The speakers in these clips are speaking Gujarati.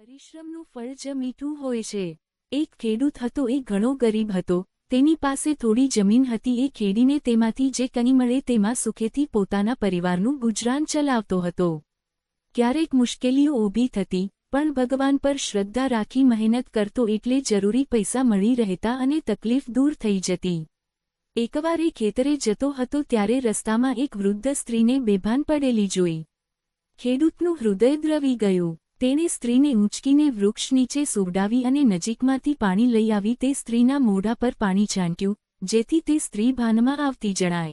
પરિશ્રમનું ફળ જ મીઠું હોય છે. એક ખેડૂત હતો, એ ઘણો ગરીબ હતો. તેની પાસે થોડી જમીન હતી, એ ખેડીને તેમાંથી જે કંઈ મળે તેમાં સુખેથી પોતાના પરિવારનું ગુજરાન ચલાવતો હતો. ક્યારેક મુશ્કેલીઓ ઊભી થતી, પણ ભગવાન પર શ્રદ્ધા રાખી મહેનત કરતો એટલે જરૂરી પૈસા મળી રહેતા અને તકલીફ દૂર થઈ જતી. એકવાર એ ખેતરે જતો હતો, ત્યારે રસ્તામાં એક વૃદ્ધ સ્ત્રીને બેભાન પડેલી જોઈ. ખેડૂતનું હૃદય દ્રવી ગયું. તેણે સ્ત્રીને ઊંચકીને વૃક્ષ નીચે સુવડાવી અને નજીકમાંથી પાણી લઈ આવી તે સ્ત્રીના મોઢા પર પાણી છાંટ્યું, જેથી તે સ્ત્રી ભાનમાં આવતી જણાય.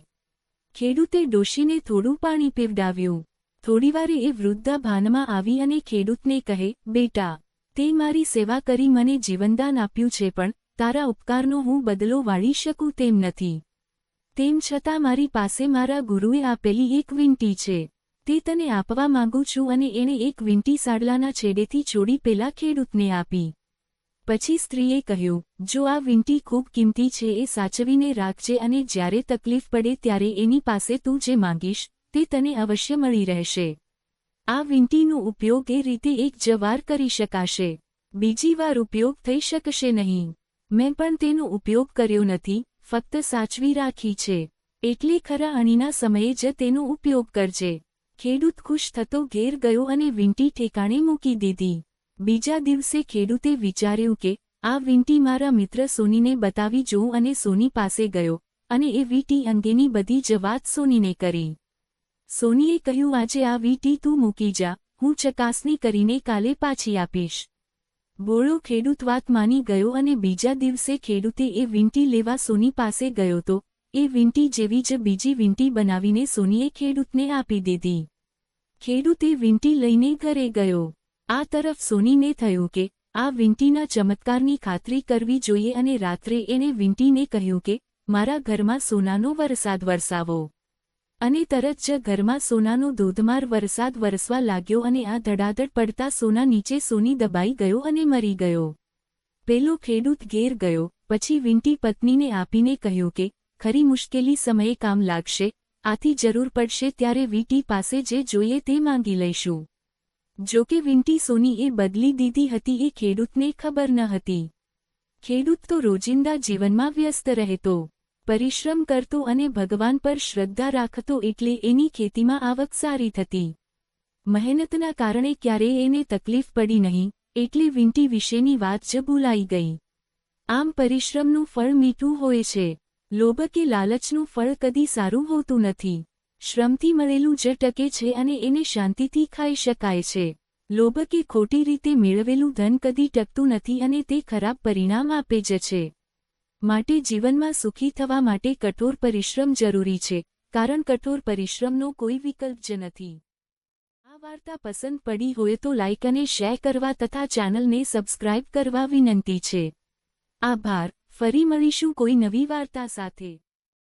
ખેડૂતે ડોશીને થોડું પાણી પીવડાવ્યું. થોડીવારે એ વૃદ્ધા ભાનમાં આવી અને ખેડૂતને કહે, બેટા, તે મારી સેવા કરી મને જીવનદાન આપ્યું છે પણ તારા ઉપકારનો હું બદલો વાળી શકું તેમ નથી. તેમ છતાં મારી પાસે મારા ગુરુએ આપેલી એક વિંટી છે. તે તને આપવા માંગુ છું અને એણે એક વીંટી સાડલાના છેડેથી છોડી પેલા ખેડૂતને આપી. પછી સ્ત્રીએ કહ્યું, જો આ વીંટી ખૂબ કિંમતી છે, એ સાચવીને રાખજે અને જ્યારે તકલીફ પડે ત્યારે એની પાસે તું જે માંગીશ, તે તને અવશ્ય મળી રહેશે. આ વીંટીનો ઉપયોગ એ રીતે એક જવાર કરી શકાશે. બીજી વાર ઉપયોગ થઈ શકશે નહીં. મેં પણ તેનો ઉપયોગ કર્યો નથી, ફક્ત સાચવી રાખી છે. એટલે ખરા અણીના સમયે જ તેનો ઉપયોગ કરજે. ખેડૂત ખુશ થતો ઘેર ગયો અને વીંટી ઠેકાણે મૂકી દીધી. બીજા દિવસે ખેડૂતે વિચાર્યું કે, આ વીંટી મારા મિત્ર સોનીને બતાવી જોઉં અને સોની પાસે ગયો, અને એ વીંટી અંગેની બધી જ વાત સોનીને કરી. સોનીએ કહ્યું, આજે આ વીંટી તું મૂકી જા, હું ચકાસણી કરીને કાલે પાછી આપીશ. બોળો ખેડૂત વાત માની ગયો અને બીજા દિવસે ખેડૂતે એ વીંટી લેવા સોની પાસે ગયો તો એ વીંટી જેવી જ બીજી વીંટી બનાવીને સોનીએ ખેડૂતને આપી દીધી. ખેડૂતે વીંટી લઈને ઘરે ગયો. આ તરફ સોનીને થયું કે આ વીંટીના ચમત્કારની ખાતરી કરવી જોઈએ અને રાત્રે એને વીંટીને કહ્યું કે, મારા ઘરમાં સોનાનો વરસાદ વરસાવો. અને તરત જ ઘરમાં સોનાનો ધોધમાર વરસાદ વરસવા લાગ્યો અને આ ધડાધડ પડતા સોના નીચે સોની દબાઈ ગયો અને મરી ગયો. પેલો ખેડૂત ઘેર ગયો, પછી વીંટી પત્નીને આપીને કહ્યું કે ખરી મુશ્કેલી સમયે કામ લાગશે, આથી જરૂર પડશે ત્યારે વીંટી પાસે જે જોઈએ તે માંગી લઈશું. જો કે વીંટી સોની એ બદલી દીધી હતી એ ખેડૂતને ખબર ન હતી. ખેડૂત તો રોજિંદા જીવનમાં વ્યસ્ત રહેતો, પરિશ્રમ કરતો અને ભગવાન પર શ્રદ્ધા રાખતો એટલે એની ખેતીમાં આવક સારી થતી. મહેનતના કારણે ક્યારેય એને તકલીફ પડી નહીં, એટલે વીંટી વિશેની વાત જ ભૂલાઈ ગઈ. આમ પરિશ્રમનું ફળ મીઠું હોય છે. લોભ કે લાલચનું ફળ કદી સારું હોતું નથી. શ્રમથી મળેલું જ ટકે છે અને એને શાંતિથી ખાઈ શકાય છે. લોભ કે ખોટી રીતે મેળવેલું ધન કદી ટકતું નથી અને તે ખરાબ પરિણામ આપે જ છે. માટે જીવનમાં સુખી થવા માટે કઠોર પરિશ્રમ જરૂરી છે, કારણ કઠોર પરિશ્રમનો કોઈ વિકલ્પ જ નથી. આ વાર્તા પસંદ પડી હોય તો લાઇક અને શેર કરવા તથા ચેનલને સબસ્ક્રાઇબ કરવા વિનંતી છે. આભાર. ફરી મળીશું કોઈ નવી વાર્તા સાથે.